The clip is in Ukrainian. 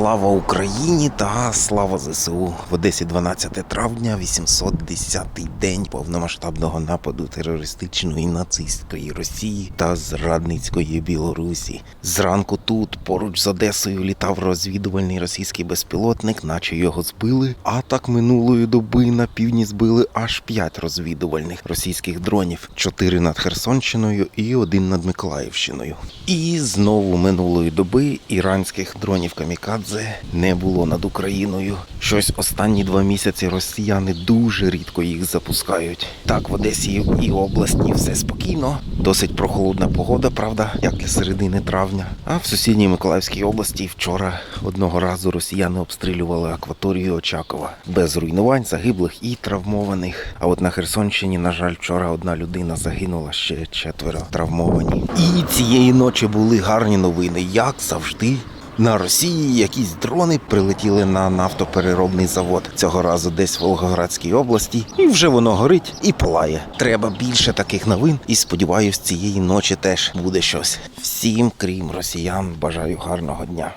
Слава Україні та слава ЗСУ в Одесі 12 травня, 810-й день повномасштабного нападу терористичної нацистської Росії та зрадницької Білорусі. Зранку тут, поруч з Одесою, літав розвідувальний російський безпілотник, наче його збили. А так минулої доби на півдні збили аж п'ять розвідувальних російських дронів: чотири над Херсонщиною і один над Миколаївщиною. І знову минулої доби іранських дронів камікадзе не було над Україною. Щось останні два місяці росіяни дуже рідко їх запускають. Так, в Одесі і області все спокійно, досить прохолодна погода, правда, як для середини травня. А в сусідній Миколаївській області вчора одного разу росіяни обстрілювали акваторію Очакова без руйнувань, загиблих і травмованих. А от на Херсонщині, на жаль, вчора одна людина загинула, ще четверо травмовані. І цієї ночі були гарні новини, як завжди. На Росії якісь дрони прилетіли на нафтопереробний завод цього разу десь в Волгоградській області, і вже воно горить і палає. Треба більше таких новин, і сподіваюсь, цієї ночі теж буде щось. Всім, крім росіян, бажаю гарного дня.